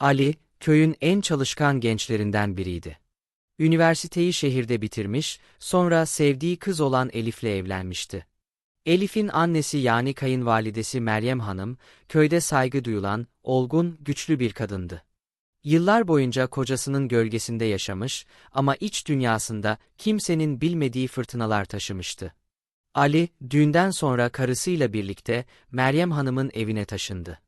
Ali, köyün en çalışkan gençlerinden biriydi. Üniversiteyi şehirde bitirmiş, sonra sevdiği kız olan Elif'le evlenmişti. Elif'in annesi yani kayınvalidesi Meryem Hanım, köyde saygı duyulan, olgun, güçlü bir kadındı. Yıllar boyunca kocasının gölgesinde yaşamış ama iç dünyasında kimsenin bilmediği fırtınalar taşımıştı. Ali, düğünden sonra karısıyla birlikte Meryem Hanım'ın evine taşındı.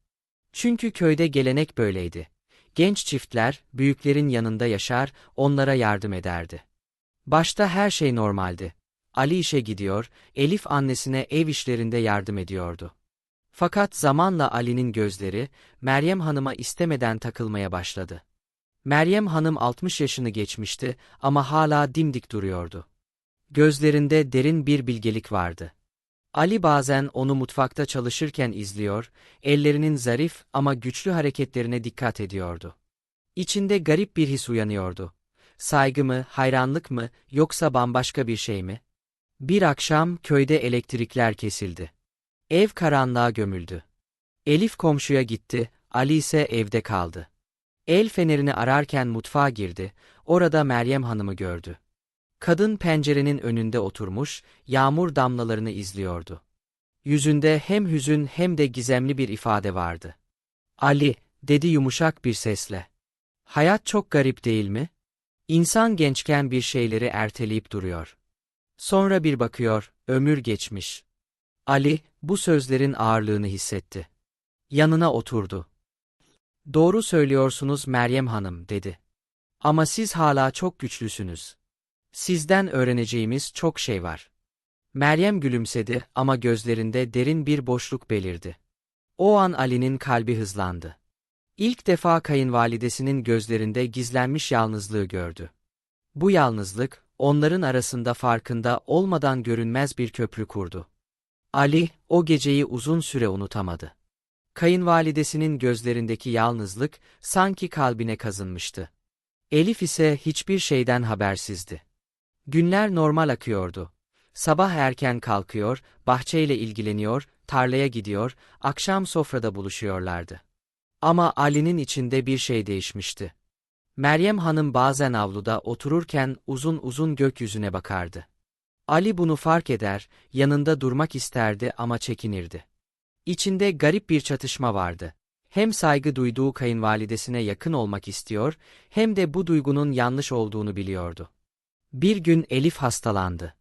Çünkü köyde gelenek böyleydi. Genç çiftler, büyüklerin yanında yaşar, onlara yardım ederdi. Başta her şey normaldi. Ali işe gidiyor, Elif annesine ev işlerinde yardım ediyordu. Fakat zamanla Ali'nin gözleri, Meryem Hanım'a istemeden takılmaya başladı. Meryem Hanım 60 yaşını geçmişti ama hala dimdik duruyordu. Gözlerinde derin bir bilgelik vardı. Ali bazen onu mutfakta çalışırken izliyor, ellerinin zarif ama güçlü hareketlerine dikkat ediyordu. İçinde garip bir his uyanıyordu. Saygı mı, hayranlık mı, yoksa bambaşka bir şey mi? Bir akşam köyde elektrikler kesildi. Ev karanlığa gömüldü. Elif komşuya gitti, Ali ise evde kaldı. El fenerini ararken mutfağa girdi, orada Meryem Hanım'ı gördü. Kadın pencerenin önünde oturmuş, yağmur damlalarını izliyordu. Yüzünde hem hüzün hem de gizemli bir ifade vardı. Ali, dedi yumuşak bir sesle. Hayat çok garip değil mi? İnsan gençken bir şeyleri erteleyip duruyor. Sonra bir bakıyor, ömür geçmiş. Ali, bu sözlerin ağırlığını hissetti. Yanına oturdu. Doğru söylüyorsunuz Meryem Hanım, dedi. Ama siz hala çok güçlüsünüz. Sizden öğreneceğimiz çok şey var. Meryem gülümsedi ama gözlerinde derin bir boşluk belirdi. O an Ali'nin kalbi hızlandı. İlk defa kayınvalidesinin gözlerinde gizlenmiş yalnızlığı gördü. Bu yalnızlık, onların arasında farkında olmadan görünmez bir köprü kurdu. Ali, o geceyi uzun süre unutamadı. Kayınvalidesinin gözlerindeki yalnızlık, sanki kalbine kazınmıştı. Elif ise hiçbir şeyden habersizdi. Günler normal akıyordu. Sabah erken kalkıyor, bahçeyle ilgileniyor, tarlaya gidiyor, akşam sofrada buluşuyorlardı. Ama Ali'nin içinde bir şey değişmişti. Meryem Hanım bazen avluda otururken uzun uzun gökyüzüne bakardı. Ali bunu fark eder, yanında durmak isterdi ama çekinirdi. İçinde garip bir çatışma vardı. Hem saygı duyduğu kayınvalidesine yakın olmak istiyor, hem de bu duygunun yanlış olduğunu biliyordu. Bir gün Elif hastalandı.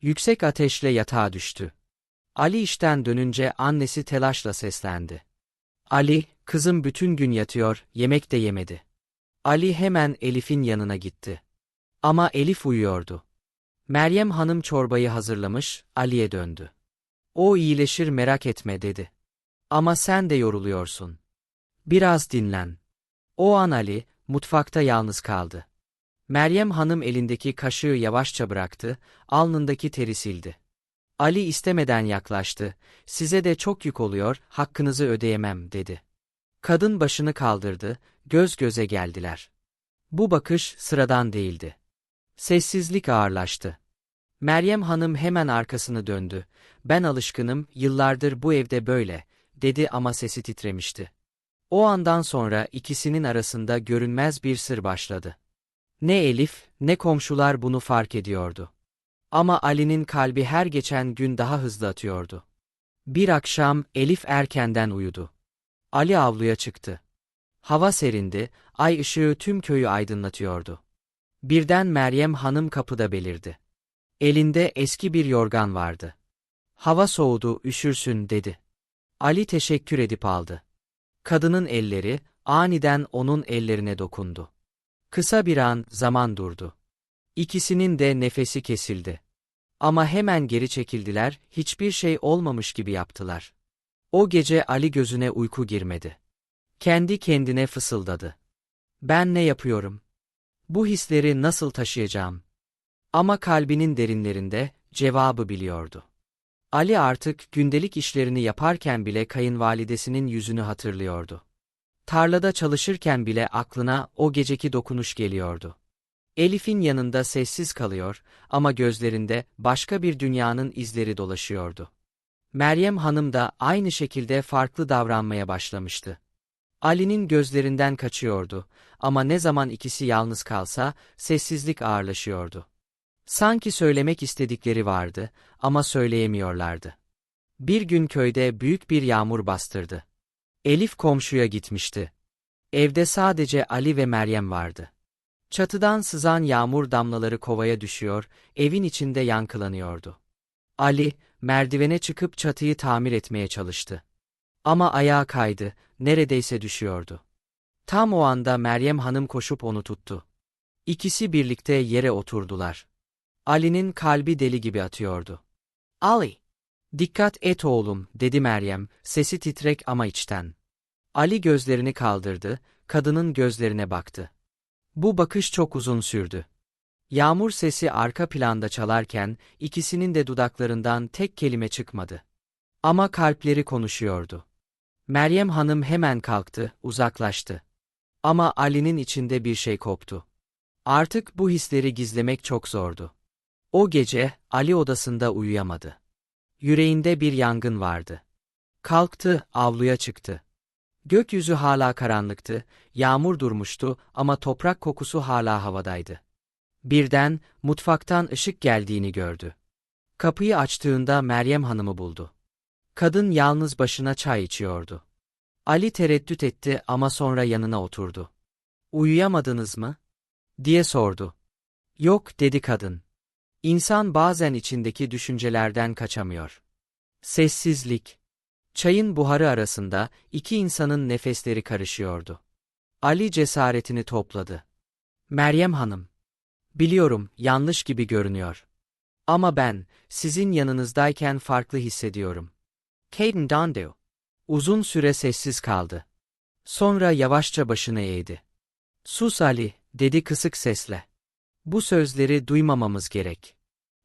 Yüksek ateşle yatağa düştü. Ali işten dönünce annesi telaşla seslendi. Ali, kızım bütün gün yatıyor, yemek de yemedi. Ali hemen Elif'in yanına gitti. Ama Elif uyuyordu. Meryem Hanım çorbayı hazırlamış, Ali'ye döndü. O iyileşir merak etme dedi. Ama sen de yoruluyorsun. Biraz dinlen. O an Ali, mutfakta yalnız kaldı. Meryem Hanım elindeki kaşığı yavaşça bıraktı, alnındaki teri sildi. Ali istemeden yaklaştı, size de çok yük oluyor, hakkınızı ödeyemem, dedi. Kadın başını kaldırdı, göz göze geldiler. Bu bakış sıradan değildi. Sessizlik ağırlaştı. Meryem Hanım hemen arkasını döndü. Ben alışkınım, yıllardır bu evde böyle, dedi ama sesi titremişti. O andan sonra ikisinin arasında görünmez bir sır başladı. Ne Elif, ne komşular bunu fark ediyordu. Ama Ali'nin kalbi her geçen gün daha hızlı atıyordu. Bir akşam Elif erkenden uyudu. Ali avluya çıktı. Hava serindi, ay ışığı tüm köyü aydınlatıyordu. Birden Meryem Hanım kapıda belirdi. Elinde eski bir yorgan vardı. Hava soğudu, üşürsün dedi. Ali teşekkür edip aldı. Kadının elleri, aniden onun ellerine dokundu. Kısa bir an, zaman durdu. İkisinin de nefesi kesildi. Ama hemen geri çekildiler, hiçbir şey olmamış gibi yaptılar. O gece Ali gözüne uyku girmedi. Kendi kendine fısıldadı. Ben ne yapıyorum? Bu hisleri nasıl taşıyacağım? Ama kalbinin derinlerinde cevabı biliyordu. Ali artık gündelik işlerini yaparken bile kayınvalidesinin yüzünü hatırlıyordu. Tarlada çalışırken bile aklına o geceki dokunuş geliyordu. Elif'in yanında sessiz kalıyor ama gözlerinde başka bir dünyanın izleri dolaşıyordu. Meryem Hanım da aynı şekilde farklı davranmaya başlamıştı. Ali'nin gözlerinden kaçıyordu ama ne zaman ikisi yalnız kalsa sessizlik ağırlaşıyordu. Sanki söylemek istedikleri vardı ama söyleyemiyorlardı. Bir gün köyde büyük bir yağmur bastırdı. Elif komşuya gitmişti. Evde sadece Ali ve Meryem vardı. Çatıdan sızan yağmur damlaları kovaya düşüyor, evin içinde yankılanıyordu. Ali, merdivene çıkıp çatıyı tamir etmeye çalıştı. Ama ayağa kaydı, neredeyse düşüyordu. Tam o anda Meryem Hanım koşup onu tuttu. İkisi birlikte yere oturdular. Ali'nin kalbi deli gibi atıyordu. Ali! Dikkat et oğlum, dedi Meryem, sesi titrek ama içten. Ali gözlerini kaldırdı, kadının gözlerine baktı. Bu bakış çok uzun sürdü. Yağmur sesi arka planda çalarken ikisinin de dudaklarından tek kelime çıkmadı. Ama kalpleri konuşuyordu. Meryem Hanım hemen kalktı, uzaklaştı. Ama Ali'nin içinde bir şey koptu. Artık bu hisleri gizlemek çok zordu. O gece Ali odasında uyuyamadı. Yüreğinde bir yangın vardı. Kalktı, avluya çıktı. Gökyüzü hala karanlıktı, yağmur durmuştu ama toprak kokusu hala havadaydı. Birden mutfaktan ışık geldiğini gördü. Kapıyı açtığında Meryem Hanım'ı buldu. Kadın yalnız başına çay içiyordu. Ali tereddüt etti ama sonra yanına oturdu. Uyuyamadınız mı? diye sordu. Yok dedi kadın. İnsan bazen içindeki düşüncelerden kaçamıyor. Sessizlik. Çayın buharı arasında iki insanın nefesleri karışıyordu. Ali cesaretini topladı. Meryem Hanım. Biliyorum, yanlış gibi görünüyor. Ama ben, sizin yanınızdayken farklı hissediyorum. Caden Dondu. Uzun süre sessiz kaldı. Sonra yavaşça başını eğdi. Sus Ali, dedi kısık sesle. Bu sözleri duymamamız gerek.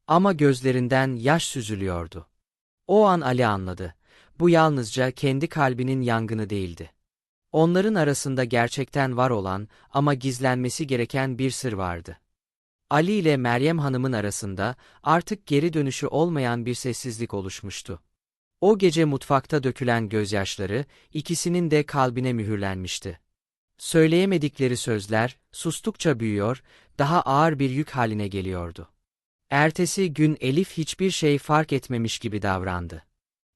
Ama gözlerinden yaş süzülüyordu. O an Ali anladı. Bu yalnızca kendi kalbinin yangını değildi. Onların arasında gerçekten var olan ama gizlenmesi gereken bir sır vardı. Ali ile Meryem Hanım'ın arasında artık geri dönüşü olmayan bir sessizlik oluşmuştu. O gece mutfakta dökülen gözyaşları ikisinin de kalbine mühürlenmişti. Söyleyemedikleri sözler sustukça büyüyor, daha ağır bir yük haline geliyordu. Ertesi gün Elif hiçbir şey fark etmemiş gibi davrandı.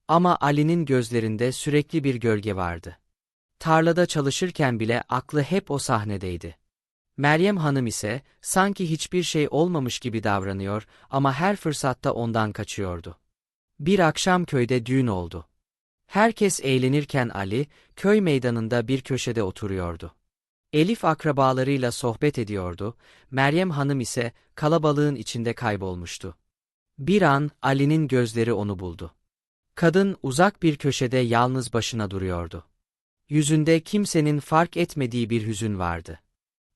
Ama Ali'nin gözlerinde sürekli bir gölge vardı. Tarlada çalışırken bile aklı hep o sahnedeydi. Meryem Hanım ise sanki hiçbir şey olmamış gibi davranıyor ama her fırsatta ondan kaçıyordu. Bir akşam köyde düğün oldu. Herkes eğlenirken Ali, köy meydanında bir köşede oturuyordu. Elif akrabalarıyla sohbet ediyordu, Meryem Hanım ise kalabalığın içinde kaybolmuştu. Bir an Ali'nin gözleri onu buldu. Kadın uzak bir köşede yalnız başına duruyordu. Yüzünde kimsenin fark etmediği bir hüzün vardı.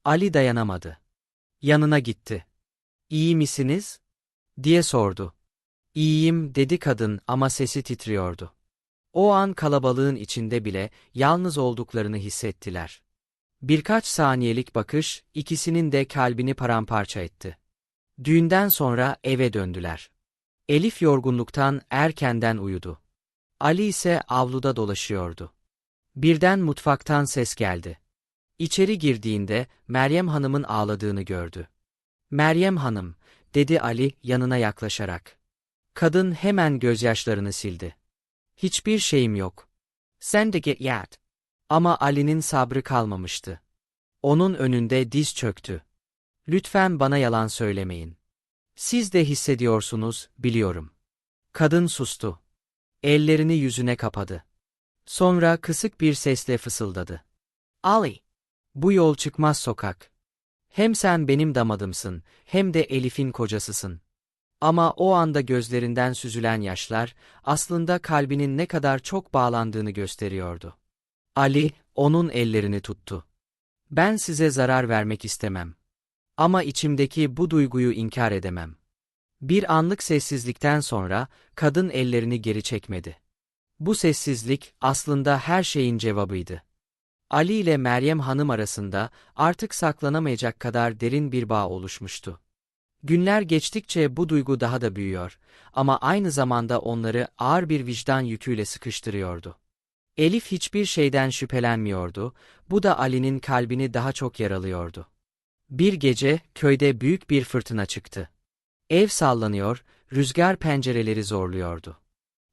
Ali dayanamadı. Yanına gitti. İyi misiniz? diye sordu. İyiyim dedi kadın ama sesi titriyordu. O an kalabalığın içinde bile yalnız olduklarını hissettiler. Birkaç saniyelik bakış ikisinin de kalbini paramparça etti. Düğünden sonra eve döndüler. Elif yorgunluktan erkenden uyudu. Ali ise avluda dolaşıyordu. Birden mutfaktan ses geldi. İçeri girdiğinde Meryem Hanım'ın ağladığını gördü. Meryem Hanım, dedi Ali yanına yaklaşarak. Kadın hemen gözyaşlarını sildi. Hiçbir şeyim yok. Sen de git yat. Ama Ali'nin sabrı kalmamıştı. Onun önünde diz çöktü. Lütfen bana yalan söylemeyin. Siz de hissediyorsunuz, biliyorum. Kadın sustu. Ellerini yüzüne kapadı. Sonra kısık bir sesle fısıldadı. Ali! Bu yol çıkmaz sokak. Hem sen benim damadımsın, hem de Elif'in kocasısın. Ama o anda gözlerinden süzülen yaşlar, aslında kalbinin ne kadar çok bağlandığını gösteriyordu. Ali, onun ellerini tuttu. Ben size zarar vermek istemem. Ama içimdeki bu duyguyu inkar edemem. Bir anlık sessizlikten sonra kadın ellerini geri çekmedi. Bu sessizlik aslında her şeyin cevabıydı. Ali ile Meryem Hanım arasında artık saklanamayacak kadar derin bir bağ oluşmuştu. Günler geçtikçe bu duygu daha da büyüyor ama aynı zamanda onları ağır bir vicdan yüküyle sıkıştırıyordu. Elif hiçbir şeyden şüphelenmiyordu, bu da Ali'nin kalbini daha çok yaralıyordu. Bir gece köyde büyük bir fırtına çıktı. Ev sallanıyor, rüzgar pencereleri zorluyordu.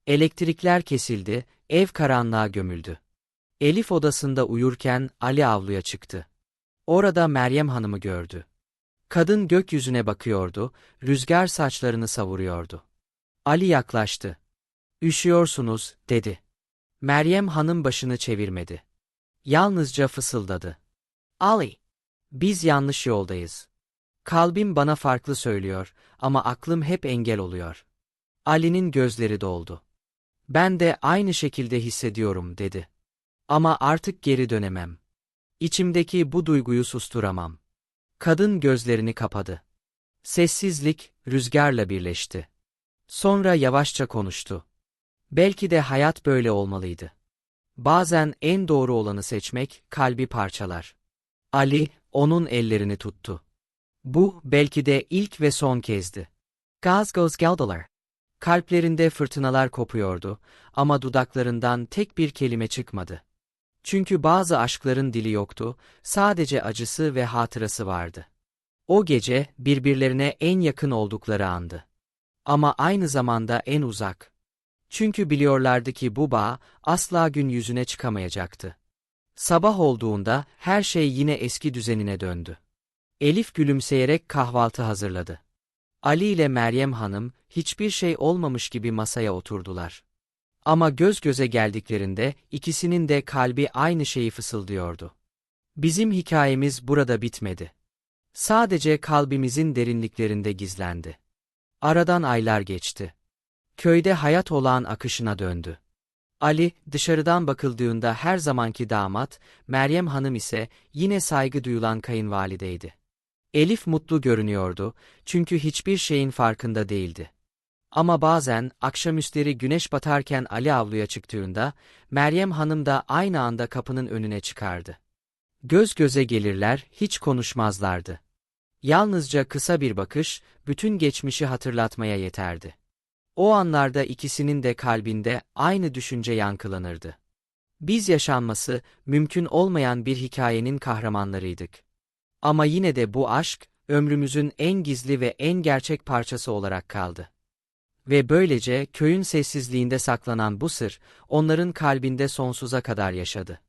Elektrikler kesildi, ev karanlığa gömüldü. Elif odasında uyurken Ali avluya çıktı. Orada Meryem Hanım'ı gördü. Kadın gökyüzüne bakıyordu, rüzgar saçlarını savuruyordu. Ali yaklaştı. Üşüyorsunuz, dedi. Meryem Hanım başını çevirmedi. Yalnızca fısıldadı. Ali, biz yanlış yoldayız. Kalbim bana farklı söylüyor ama aklım hep engel oluyor. Ali'nin gözleri doldu. Ben de aynı şekilde hissediyorum, dedi. Ama artık geri dönemem. İçimdeki bu duyguyu susturamam. Kadın gözlerini kapadı. Sessizlik, rüzgarla birleşti. Sonra yavaşça konuştu. Belki de hayat böyle olmalıydı. Bazen en doğru olanı seçmek, kalbi parçalar. Ali, onun ellerini tuttu. Bu, belki de ilk ve son kezdi. Gaz göz geldiler. Kalplerinde fırtınalar kopuyordu ama dudaklarından tek bir kelime çıkmadı. Çünkü bazı aşkların dili yoktu, sadece acısı ve hatırası vardı. O gece birbirlerine en yakın oldukları andı. Ama aynı zamanda en uzak. Çünkü biliyorlardı ki bu bağ asla gün yüzüne çıkamayacaktı. Sabah olduğunda her şey yine eski düzenine döndü. Elif gülümseyerek kahvaltı hazırladı. Ali ile Meryem Hanım hiçbir şey olmamış gibi masaya oturdular. Ama göz göze geldiklerinde ikisinin de kalbi aynı şeyi fısıldıyordu. Bizim hikayemiz burada bitmedi. Sadece kalbimizin derinliklerinde gizlendi. Aradan aylar geçti. Köyde hayat olağan akışına döndü. Ali, dışarıdan bakıldığında her zamanki damat, Meryem Hanım ise yine saygı duyulan kayınvalideydi. Elif mutlu görünüyordu, çünkü hiçbir şeyin farkında değildi. Ama bazen, akşamüstleri güneş batarken Ali avluya çıktığında, Meryem Hanım da aynı anda kapının önüne çıkardı. Göz göze gelirler, hiç konuşmazlardı. Yalnızca kısa bir bakış, bütün geçmişi hatırlatmaya yeterdi. O anlarda ikisinin de kalbinde aynı düşünce yankılanırdı. Biz yaşanması, mümkün olmayan bir hikayenin kahramanlarıydık. Ama yine de bu aşk, ömrümüzün en gizli ve en gerçek parçası olarak kaldı. Ve böylece köyün sessizliğinde saklanan bu sır, onların kalbinde sonsuza kadar yaşadı.